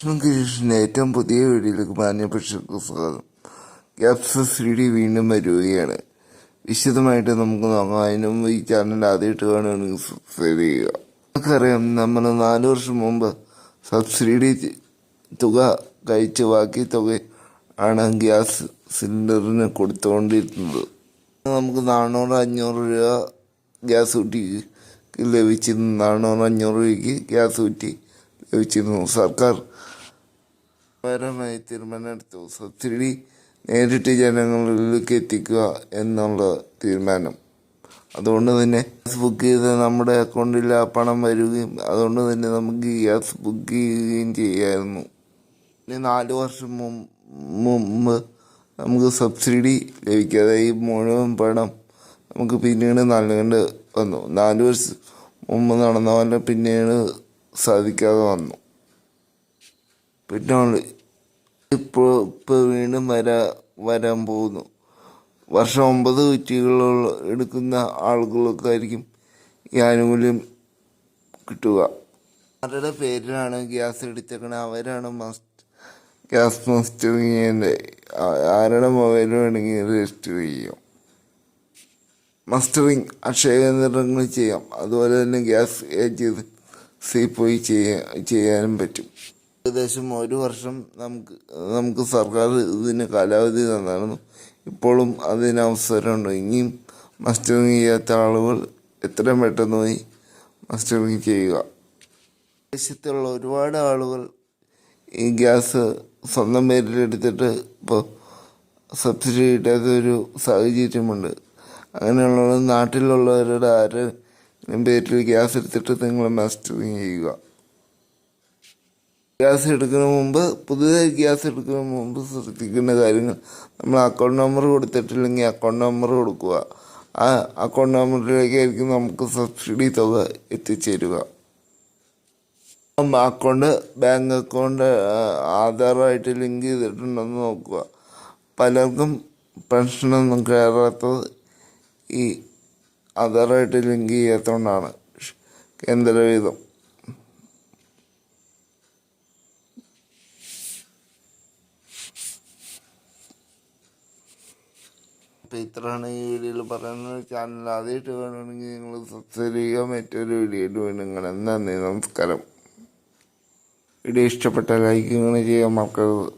കൃഷ്ണന്റെ ഏറ്റവും പുതിയ വീഡിയോയിലേക്ക് മാന്യപക്ഷർക്ക് സ്വാഗതം. ക്യാപ്സസ് ത്രീ ഡി വീണ്ടും വരികയാണ്. വിശദമായിട്ട് നമുക്ക് നോക്കാം. അതിനു മുമ്പ് ഈ ചാനൽ ആദ്യമായിട്ട് കാണുകയാണെങ്കിൽ സബ്സ്ക്രൈബ് ചെയ്യുക. നമുക്കറിയാം നമ്മൾ നാല് വർഷം മുമ്പ് സബ്സിഡി തുക കഴിച്ച് ബാക്കി തുക ആണ് ഗ്യാസ് സിലിണ്ടറിന് കൊടുത്തുകൊണ്ടിരുന്നത്. നമുക്ക് നാനൂറ് അഞ്ഞൂറ് രൂപ ഗ്യാസ് കുറ്റി ലഭിച്ചിരുന്നു. നാനൂറ് അഞ്ഞൂറ് രൂപയ്ക്ക് ഗ്യാസ് കുറ്റി ലഭിച്ചിരുന്നു. സർക്കാർ പരമായി തീരുമാനമെടുത്തു സബ്സിഡി നേരിട്ട് ജനങ്ങളിലേക്ക് എത്തിക്കുക എന്നുള്ള തീരുമാനം. അതുകൊണ്ട് തന്നെ ഗ്യാസ് ബുക്ക് ചെയ്ത് നമ്മുടെ അക്കൗണ്ടിൽ ആ പണം വരികയും അതുകൊണ്ട് തന്നെ നമുക്ക് ഗ്യാസ് ബുക്ക് ചെയ്യുകയും ചെയ്യായിരുന്നു. ഇനി നാല് വർഷം മുമ്പ് നമുക്ക് സബ്സിഡി ലഭിക്കാതെ ഈ മുഴുവൻ പണം നമുക്ക് പിന്നീട് നൽകേണ്ടി വന്നു. നാല് വർഷം മുമ്പ് നടന്ന പോലെ പിന്നീട് സാധിക്കാതെ വന്നു. പിന്നെ ഇപ്പോൾ ഇപ്പോൾ വീണ്ടും വരാ വരാൻ പോകുന്നു. വർഷം ഒമ്പത് കുറ്റികളുള്ള എടുക്കുന്ന ആളുകൾക്കായിരിക്കും ഈ ആനുകൂല്യം കിട്ടുക. ആരുടെ പേരിലാണ് ഗ്യാസ് എടുത്തേക്കണത് അവരാണ് മസ്റ്റ് ഗ്യാസ് മസ്റ്ററിങ് ചെയ്യേണ്ടത് ആരുടെ മൊബൈൽ വേണമെങ്കിൽ രജിസ്റ്റർ ചെയ്യാം. മസ്റ്ററിങ് അക്ഷയ കേന്ദ്രങ്ങൾ ചെയ്യാം. അതുപോലെ തന്നെ ഗ്യാസ് ഏജൻസി പോയി ചെയ്യാൻ ചെയ്യാനും പറ്റും. ഏകദേശം ഒരു വർഷം നമുക്ക് നമുക്ക് സർക്കാർ ഇതിന് കാലാവധി തന്നായിരുന്നു. ഇപ്പോഴും അതിന് അവസരമുണ്ട്. ഇനിയും മസ്റ്ററിങ് ചെയ്യാത്ത ആളുകൾ എത്രയും പെട്ടെന്ന് പോയി മസ്റ്ററിങ് ചെയ്യുക. ദേശത്തുള്ള ഒരുപാട് ആളുകൾ ഈ ഗ്യാസ് സ്വന്തം പേരിലെടുത്തിട്ട് ഇപ്പോൾ സബ്സിഡി കിട്ടാത്ത ഒരു സാഹചര്യമുണ്ട്. അങ്ങനെയുള്ള നാട്ടിലുള്ളവരുടെ ആരും പേരിൽ ഗ്യാസ് എടുത്തിട്ട് നിങ്ങൾ മസ്റ്ററിങ് ചെയ്യുക. ഗ്യാസ് എടുക്കുന്ന മുമ്പ് പുതുതായി ഗ്യാസ് എടുക്കുന്ന മുമ്പ് ശ്രദ്ധിക്കേണ്ട കാര്യങ്ങൾ. നമ്മൾ അക്കൗണ്ട് നമ്പർ കൊടുത്തിട്ടില്ലെങ്കിൽ അക്കൗണ്ട് നമ്പർ കൊടുക്കുക. ആ അക്കൗണ്ട് നമ്പറിലേക്കായിരിക്കും നമുക്ക് സബ്സിഡി തുക എത്തിച്ചേരുക. അക്കൗണ്ട് ബാങ്ക് അക്കൗണ്ട് ആധാറായിട്ട് ലിങ്ക് ചെയ്തിട്ടുണ്ടെന്ന് നോക്കുക. പലർക്കും പെൻഷനൊന്നും കയറാത്തത് ഈ ആധാറായിട്ട് ലിങ്ക് ചെയ്യാത്തതുകൊണ്ടാണ് കേന്ദ്രവിധം അപ്പോൾ ഇത്രയാണ് ഈ വീഡിയോയിൽ പറയുന്നത്. ചാനൽ ആദ്യമായിട്ട് വേണമെങ്കിൽ നിങ്ങൾ സബ്സ്ക്രൈബ് ചെയ്യുക. മറ്റൊരു വീഡിയോയിൽ കാണാം നന്ദി നമസ്കാരം. വീഡിയോ ഇഷ്ടപ്പെട്ട ലൈക്ക് ഇങ്ങനെ ചെയ്യാൻ മറക്കരുത്.